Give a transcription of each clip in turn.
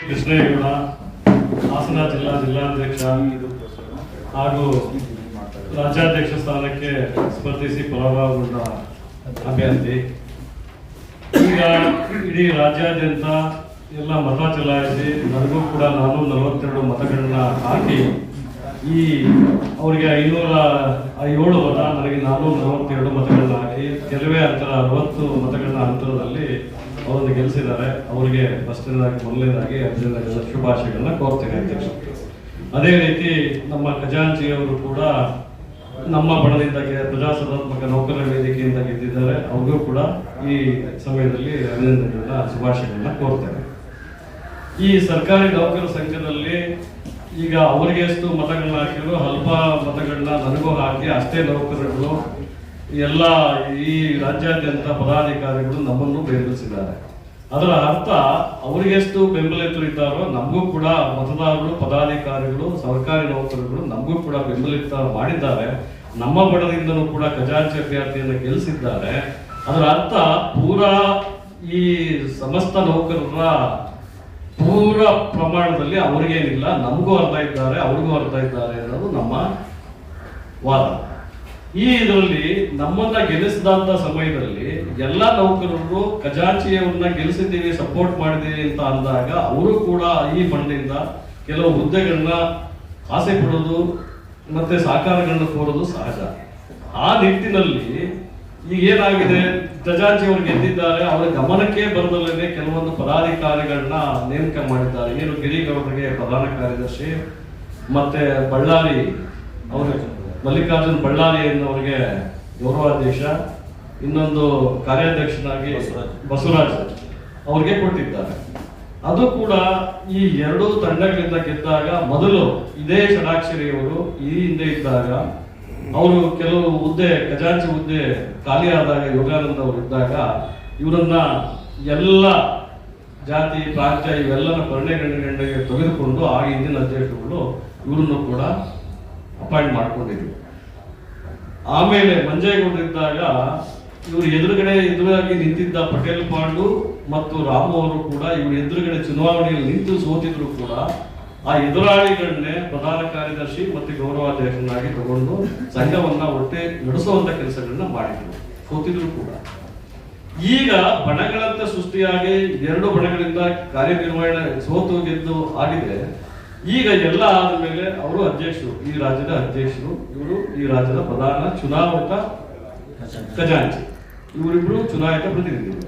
ಕೃಷ್ಣೇಗೌಡ ಹಾಸನ ಜಿಲ್ಲಾ ಜಿಲ್ಲಾಧ್ಯಕ್ಷ ಹಾಗೂ ರಾಜ್ಯಾಧ್ಯಕ್ಷ ಸ್ಥಾನಕ್ಕೆ ಸ್ಪರ್ಧಿಸಿ ಪರಾಭವಗೊಂಡ ಅಭ್ಯರ್ಥಿ. ಈಗ ಇಡೀ ರಾಜ್ಯಾದ್ಯಂತ ಎಲ್ಲ ಮತ ಚಲಾಯಿಸಿ ನನಗೂ ಕೂಡ ನಾನು ನಲವತ್ತೆರಡು ಮತಗಳನ್ನ ಹಾಕಿ ಈ ಅವರಿಗೆ ಐನೂರ ಏಳು ಮತ, ನನಗೆ ನಾನು ನಲವತ್ತೆರಡು ಮತಗಳನ್ನ ಹಾಕಿ, ಕೆಲವೇ ಅಂತರ ಅರವತ್ತು ಮತಗಳ ಅಂತರದಲ್ಲಿ ಅವರನ್ನು ಗೆಲ್ಲಿಸಿದ್ದಾರೆ ಅವರಿಗೆ ಫಸ್ಟ್ನೇದಾಗಿ ಮೊದಲನೇದಾಗಿ ಅಭಿನಂದನೆಗಳ ಶುಭಾಶಯಗಳನ್ನ ಕೋರ್ತೇನೆ ಅಧ್ಯಕ್ಷ ಅದೇ ರೀತಿ ನಮ್ಮ ಖಜಾಂಚಿಯವರು ಕೂಡ ನಮ್ಮ ಬಣದಿಂದ ಪ್ರಜಾಸತ್ತಾತ್ಮಕ ನೌಕರರ ವೇದಿಕೆಯಿಂದ ಗೆದ್ದಿದ್ದಾರೆ. ಅವ್ರಿಗೂ ಕೂಡ ಈ ಸಮಯದಲ್ಲಿ ಅಭಿನಂದನೆಗಳನ್ನ, ಶುಭಾಶಯಗಳನ್ನ ಕೋರ್ತೇನೆ. ಈ ಸರ್ಕಾರಿ ನೌಕರ ಸಂಘದಲ್ಲಿ ಈಗ ಅವರಿಗೆ ಎಷ್ಟು ಮತಗಳನ್ನ ಹಾಕಿದ್ರು, ಅಲ್ಪ ಮತಗಳನ್ನ ನನಗೂ ಹಾಕಿ ಅಷ್ಟೇ ನೌಕರರು ಎಲ್ಲ ಈ ರಾಜ್ಯಾದ್ಯಂತ ಪದಾಧಿಕಾರಿಗಳು ನಮ್ಮನ್ನು ಬೆಂಬಲಿಸಿದ್ದಾರೆ. ಅದರ ಅರ್ಥ ಅವರಿಗೆಷ್ಟು ಬೆಂಬಲಿತರಿದ್ದಾರೋ ನಮಗೂ ಕೂಡ ಮತದಾರರು, ಪದಾಧಿಕಾರಿಗಳು, ಸರ್ಕಾರಿ ನೌಕರರುಗಳು ನಮಗೂ ಕೂಡ ಬೆಂಬಲಿತ ಮಾಡಿದ್ದಾರೆ. ನಮ್ಮ ಬಡದಿಂದಲೂ ಕೂಡ ಖಜಾಂಚಿ ಅಭ್ಯರ್ಥಿಯನ್ನು ಗೆಲ್ಲಿಸಿದ್ದಾರೆ. ಅದರ ಅರ್ಥ ಪೂರಾ ಈ ಸಮಸ್ತ ನೌಕರರ ಪೂರ ಪ್ರಮಾಣದಲ್ಲಿ ಅವ್ರಿಗೇನಿಲ್ಲ, ನಮಗೂ ಅರ್ಥ ಇದ್ದಾರೆ, ಅವ್ರಿಗೂ ಅರ್ಥ ಇದ್ದಾರೆ ಅನ್ನೋದು ನಮ್ಮ ವಾದ. ಈ ಇದರಲ್ಲಿ ನಮ್ಮನ್ನ ಗೆಲ್ಲಿಸಿದಂತ ಸಮಯದಲ್ಲಿ ಎಲ್ಲ ನೌಕರರು ಖಜಾಂಚಿಯವನ್ನ ಗೆಲ್ಲಿಸಿದ್ದೀವಿ ಸಪೋರ್ಟ್ ಮಾಡಿದ್ದೀವಿ ಅಂತ ಅಂದಾಗ ಅವರು ಕೂಡ ಈ ಫಂಡಿಂದ ಕೆಲವು ಹುದ್ದೆಗಳನ್ನ ಆಸೆ ಪಡೋದು ಮತ್ತೆ ಸಹಕಾರಗಳನ್ನ ಕೋರೋದು ಸಹಜ. ಆ ನಿಟ್ಟಿನಲ್ಲಿ ಈಗ ಏನಾಗಿದೆ? ಖಜಾಂಚಿಯವರು ಗೆದ್ದಿದ್ದಾರೆ, ಅವರ ಗಮನಕ್ಕೆ ಬರದಲ್ಲೇ ಕೆಲವೊಂದು ಪದಾಧಿಕಾರಿಗಳನ್ನ ನೇಮಕ ಮಾಡಿದ್ದಾರೆ. ಏನು ಗಿರಿಗೌಡರಿಗೆ ಪ್ರಧಾನ ಕಾರ್ಯದರ್ಶಿ ಮತ್ತೆ ಬಳ್ಳಾರಿ ಅವರು. ಮಲ್ಲಿಕಾರ್ಜುನ್ ಬಳ್ಳಾರಿ ಎನ್ನುವರಿಗೆ ಗೌರವಾಧ್ಯಕ್ಷ ಇನ್ನೊಂದು ಕಾರ್ಯಾಧ್ಯಕ್ಷನಾಗಿ ಬಸವರಾಜ್. ಅವ್ರಿಗೆ ಕೊಟ್ಟಿದ್ದಾರೆ. ಅದು ಕೂಡ ಈ ಎರಡೂ ತಂಡಗಳಿಂದ ಗೆದ್ದಾಗ ಮೊದಲು ಇದೇ ಷಡಾಕ್ಷರಿಯವರು ಈ ಹಿಂದೆ ಇದ್ದಾಗ ಅವರು ಕೆಲವು ಹುದ್ದೆ ಖಜಾಂಚಿ ಹುದ್ದೆ ಖಾಲಿ ಆದಾಗ ಯೋಗಾನಂದ ಅವರು ಇದ್ದಾಗ ಇವರನ್ನ ಎಲ್ಲ ಜಾತಿ ಪ್ರಾಂತ್ಯ ಗಂಡೆ ಪರಿಣೆಗಂಡಿಗೆ ತೆಗೆದುಕೊಂಡು ಆ ಹಿಂದಿನ ಅಧ್ಯಕ್ಷರುಗಳು ಇವರನ್ನು ಕೂಡ ಅಪಾಯಿಂಟ್ ಮಾಡ್ಕೊಂಡಿದ್ವಿ ಆಮೇಲೆ ಮಂಜೇಗೌಡರಿದ್ದಾಗ ಇವರು ಎದುರುಗಡೆ ಎದುರಾಗಿ ನಿಂತಿದ್ದ ಪಟೇಲ್ ಪಾಂಡು ಮತ್ತು ರಾಮು ಅವರು ಕೂಡ ಇವರು ಎದುರುಗಡೆ ಚುನಾವಣೆಯಲ್ಲಿ ನಿಂತು ಸೋತಿದ್ರು ಕೂಡ ಆ ಎದುರಾಳಿಗಳನ್ನೇ ಪ್ರಧಾನ ಕಾರ್ಯದರ್ಶಿ ಮತ್ತು ಗೌರವಾಧ್ಯಕ್ಷನಾಗಿ ತಗೊಂಡು ಸಂಘವನ್ನ ಒಟ್ಟೆ ನಡೆಸುವಂತ ಕೆಲಸಗಳನ್ನ ಮಾಡಿದ್ರು. ಸೋತಿದ್ರು ಕೂಡ. ಈಗ ಬಣಗಳಂತ ಸೃಷ್ಟಿಯಾಗಿ ಎರಡು ಬಣಗಳಿಂದ ಕಾರ್ಯನಿರ್ವಹಣೆ ಸೋತು ಗೆದ್ದು ಆಗಿದೆ. ಈಗ ಎಲ್ಲ ಆದ ಮೇಲೆ ಅವರು ಅಧ್ಯಕ್ಷರು, ಈ ರಾಜ್ಯದ ಅಧ್ಯಕ್ಷರು, ಇವರು ಈ ರಾಜ್ಯದ ಪ್ರಧಾನ ಚುನಾವಣಾ ಖಜಾಂಚಿ. ಇವರಿಬ್ರು ಚುನಾಯಿತ ಪ್ರತಿನಿಧಿಗಳು.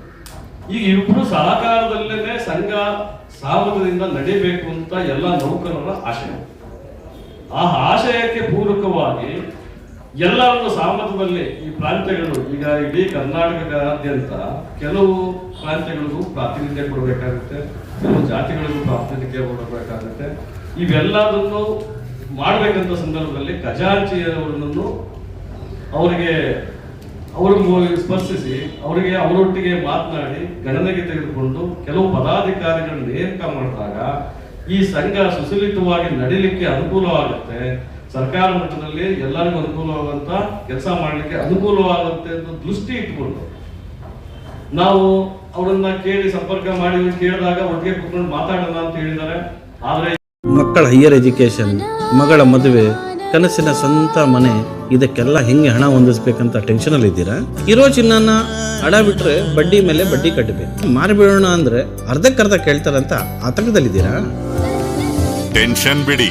ಈಗ ಇಬ್ರು ಸಹಕಾರದಲ್ಲೇನೆ ಸಂಘ ಸಾಮರ್ಥ್ಯದಿಂದ ನಡೀಬೇಕು ಅಂತ ಎಲ್ಲ ನೌಕರರ ಆಶಯ. ಆ ಆಶಯಕ್ಕೆ ಪೂರಕವಾಗಿ ಎಲ್ಲರನ್ನು ಸಾಮರ್ಥ್ಯದಲ್ಲಿ ಈ ಪ್ರಾಂತ್ಯಗಳು, ಈಗ ಇಡೀ ಕರ್ನಾಟಕದಾದ್ಯಂತ ಕೆಲವು ಪ್ರಾಂತ್ಯಗಳಿಗೂ ಪ್ರಾತಿನಿಧ್ಯ ಕೊಡಬೇಕಾಗುತ್ತೆ, ಕೆಲವು ಜಾತಿಗಳಿಗೂ ಪ್ರಾತಿನಿಧ್ಯ ಕೊಡಬೇಕಾಗುತ್ತೆ. ಇವೆಲ್ಲದನ್ನು ಮಾಡಬೇಕಂತ ಸಂದರ್ಭದಲ್ಲಿ ಖಜಾಂಚಿಯವರನ್ನು ಅವರಿಗೆ, ಅವರು ಸ್ಪರ್ಶಿಸಿ, ಅವರಿಗೆ ಅವರೊಟ್ಟಿಗೆ ಮಾತನಾಡಿ ಗಣನೆಗೆ ತೆಗೆದುಕೊಂಡು ಕೆಲವು ಪದಾಧಿಕಾರಿಗಳನ್ನು ನೇಮಕ ಮಾಡಿದಾಗ ಈ ಸಂಘ ಸುಸಲಿತವಾಗಿ ನಡೀಲಿಕ್ಕೆ ಅನುಕೂಲವಾಗುತ್ತೆ. ಸರ್ಕಾರ ಮಟ್ಟದಲ್ಲಿ ಎಲ್ಲರಿಗೂ ಅನುಕೂಲವಾಗುವಂತ ಕೆಲಸ ಮಾಡಲಿಕ್ಕೆ ಅನುಕೂಲವಾಗುತ್ತೆ ಅಂತ ದೃಷ್ಟಿ ಇಟ್ಕೊಂಡು ನಾವು ಅವರನ್ನ ಕೇಳಿ ಸಂಪರ್ಕ ಮಾಡಿ ಕೇಳಿದಾಗ ಒಟ್ಟಿಗೆ ಕೂತ್ಕೊಂಡು ಮಾತಾಡೋಣ ಅಂತ ಹೇಳಿದ್ದಾರೆ. ಆದ್ರೆ ಮಕ್ಕಳ ಹೈಯರ್ ಎಜುಕೇಶನ್ ಮಗಳ ಮದುವೆ ಕನಸಿನ ಸ್ವಂತ ಮನೆ ಇದಕ್ಕೆಲ್ಲ ಹೆಂಗೆ ಹಣ ಹೊಂದಿಸ್ಬೇಕಂತ ಟೆನ್ಷನಲ್ಲಿ ಇದ್ದೀರಾ? ಇರೋ ಚಿನ್ನನ ಹಣ ಬಿಟ್ರೆ ಬಡ್ಡಿ ಮೇಲೆ ಬಡ್ಡಿ ಕಟ್ಟಬೇಕು ಮಾರಿಬಿಡೋಣ ಅಂದ್ರೆ ಅರ್ಧಕ್ಕರ್ಧ ಕೇಳ್ತಾರಂತ ಆತಂಕದಲ್ಲಿದ್ದೀರಾ ಟೆನ್ಷನ್ ಬಿಡಿ.